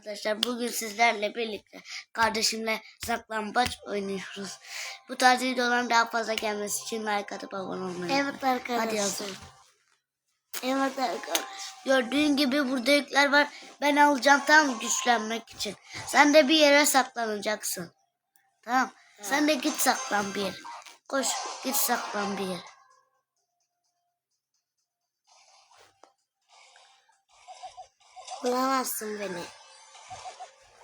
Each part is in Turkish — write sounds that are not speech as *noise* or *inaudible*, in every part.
Arkadaşlar bugün sizlerle birlikte kardeşimle saklambaç oynuyoruz. Bu tarz videoların daha fazla gelmesi için like atıp abone olmayı Evet arkadaşlar. Hadi. Evet arkadaşlar. Gördüğün gibi burada yükler var. Ben alacağım tam güçlenmek için. Sen de bir yere saklanacaksın. Tamam. Sen de git saklan bir yere. Koş git saklan bir yere. Bulamazsın beni.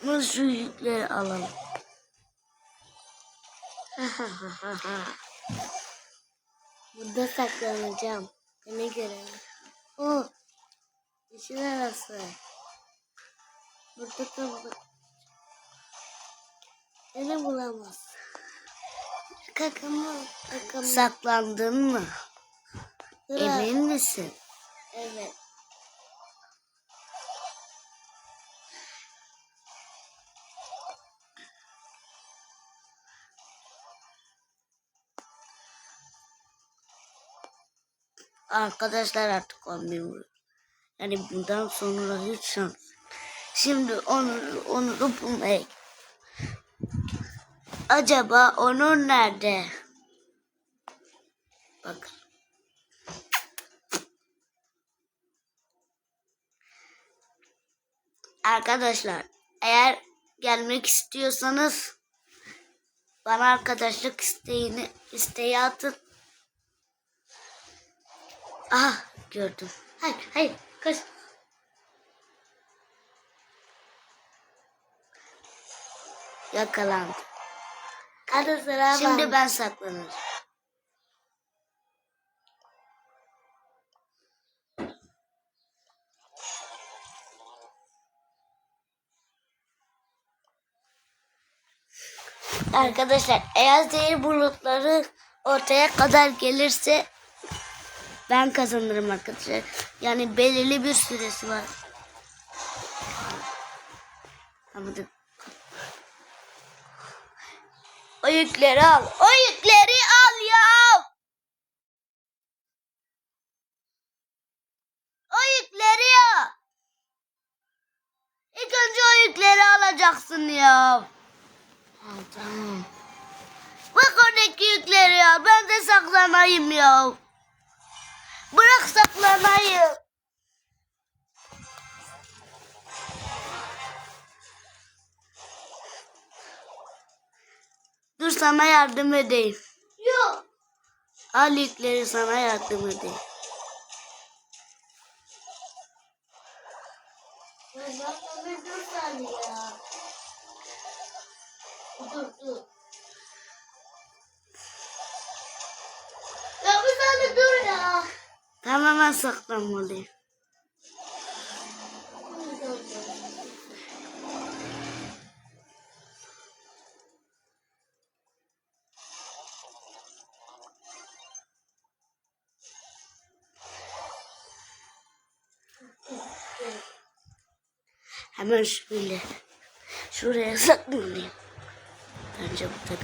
Bunu şu yükleri alalım. *laughs* Burada saklanacağım. Beni gören. Oh. İşin arası. Burada da Beni bulamaz. Kakamı, kakamı. Saklandın mı? Emin misin? Evet. Arkadaşlar artık 11 vuruyor. Yani bundan sonra hiç şans. Şimdi onu onu bulmaya. Acaba Onur nerede? Bakın. Arkadaşlar eğer gelmek istiyorsanız bana arkadaşlık isteğini isteği atın. Ah gördüm. Hayır hayır kaç. Yakalandı. Hadi sıra Şimdi bende. ben saklanırım. Arkadaşlar eğer zehir bulutları ortaya kadar gelirse ben kazanırım arkadaşlar. Yani belirli bir süresi var. Da o yükleri al. O yükleri al ya. O yükleri ya. İlk önce o yükleri alacaksın ya. Ha, tamam. Bak oradaki yükleri ya. Ben de saklanayım ya. Bırak saklanayım. Dur sana yardım edeyim. Yok. Al yükleri sana yardım edeyim. Dur. Dur dur. Tamam hemen saklanmalıyım. Hemen şöyle şuraya saklanayım. Bence bu tabii.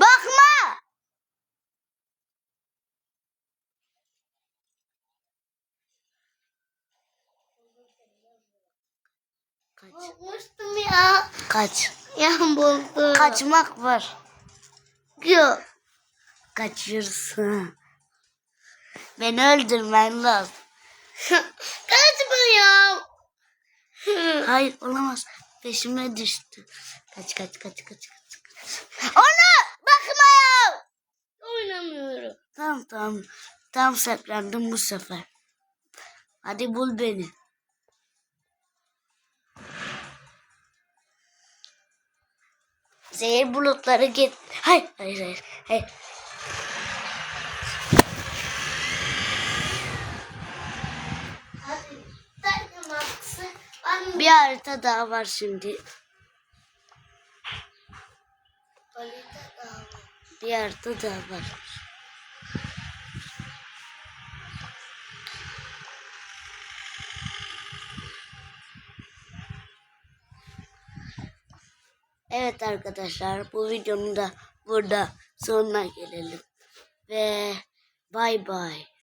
Bakma! Kaç. Bulmuştum ya. Kaç. Ya buldum. Kaçmak var. Yok. Kaçırsın. Beni öldürmen lazım. *laughs* Kaçmıyorum. *laughs* Hayır olamaz. Peşime düştü. Kaç kaç kaç kaç kaç. Ona bakma ya. Oynamıyorum. Tamam tamam. Tam saklandım bu sefer. Hadi bul beni. Zehir bulutları git. Hayır hayır hayır. hayır. Bir harita daha var şimdi. Bir harita daha var. Evet arkadaşlar bu videonun da burada sonuna gelelim. Ve bay bay.